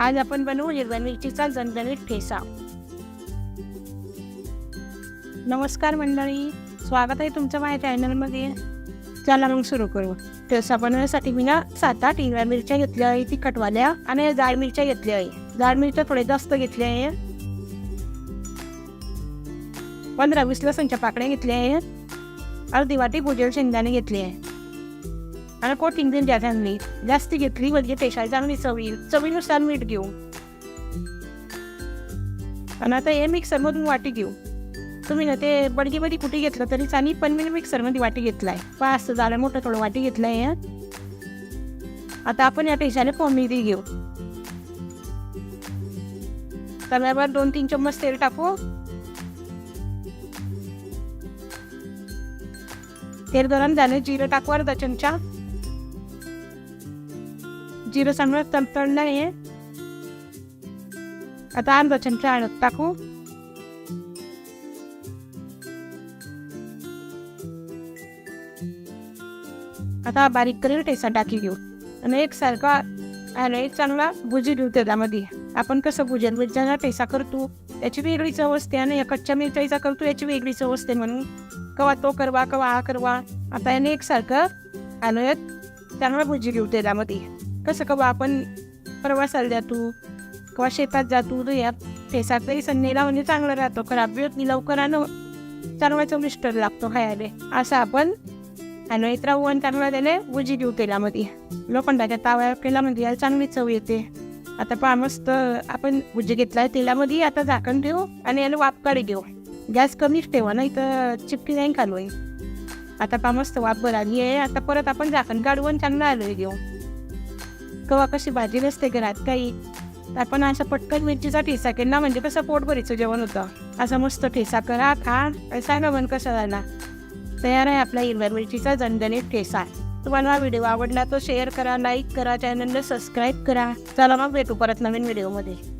आज आपण बनवू हिरव्या मिरचीचा झणझणीत ठेसा नमस्कार मंडळी स्वागत आहे तुमचं माझ्या चॅनलमध्ये. चला मग सुरू करू. ठेसा बनवण्यासाठी मी ना सात आठ हिरव्या मिरच्या घेतल्या आहे ती कटवाल्या आणि जाड मिरच्या घेतल्या आहे जाड मिरच्या थोडे जास्त घेतल्या आहे. पंधरा वीस लसणच्या पाकळ्या घेतल्या आहे अर्धी वाटी भुजेल शेंगदाणे घेतले आहे आणि कोथिंबीर द्या त्यांनी. जास्त घेतली म्हणजे टेशाला चांगली चवी चवीनुसार मीठ घेऊ. आणि आता हे मिक्सरमधून वाटी घेऊ. तुम्ही ना ते बडगीमध्ये कुठे घेतलं तरी चालेल पण मी मिक्सरमध्ये वाटी घेतलाय. पाच झालं मोठं थोडं वाटी घेतलंय आता आपण या टेशाने फोडणी घेऊ. तव्यावर दोन तीन चम्मच तेल टाकू. तेल गरम झालं जिरं टाकू अर्धा चमचा. जिरं चांगलं तडतडलं आहे आता अर्धा चमचा हळद टाकू आता बारीक करेल ठेसा टाकी घेऊ आणि एकसारखा आणि एक चांगला भुजी घेऊ त्याच्यामध्ये आपण कसं भुजन मिरच्याचा ठेसा करतो त्याची वेगळी चव असते आणि या कच्च्या मिरच्याचा करतो याची वेगळी चव असते म्हणून कवा तो करवा कवा हा करवा। आता याने एकसारखं आणि चांगला भुजी घेऊ त्याच्यामध्ये कसं कवा आपण प्रवासाला जातो किंवा शेतात जातो तर या ठेसात तरी संधीला म्हणजे चांगलं राहतो. खराब वेळ मी लवकर आणू चांगला चविष्ट लागतो खायला असं आपण आणि राहू आणि चांगला त्याने भुजी देऊ तेलामध्ये. लोखंडाच्या ताव्या केल्यामध्ये याला चांगली चव येते. आता पहा मस्त आपण भुजी घेतला तेलामध्ये आता झाकण ठेवू आणि याला वाफ काढी घेऊ गॅस कमीच ठेवा नाही तर चिपकी नाही खालू आता पहा मस्त वाफ आली आहे. आता परत आपण झाकण काढू आणि चांगलं आलोय घेऊ कवा कशी भाजी नसते घरात काही. तर आपण असं पटकन मिरचीचा ठेसा केला म्हणजे कसं पोटभरीचं जेवण होतं. असं मस्त ठेसा करा खा. सांगा मन कसं झाला तयार आहे आपला हिरव्या मिरचीचा झणझणीत ठेसा. तुम्हाला हा व्हिडिओ आवडला तो शेअर करा लाईक करा चॅनलला सबस्क्राईब करा. चला मग भेटू परत नवीन व्हिडिओमध्ये.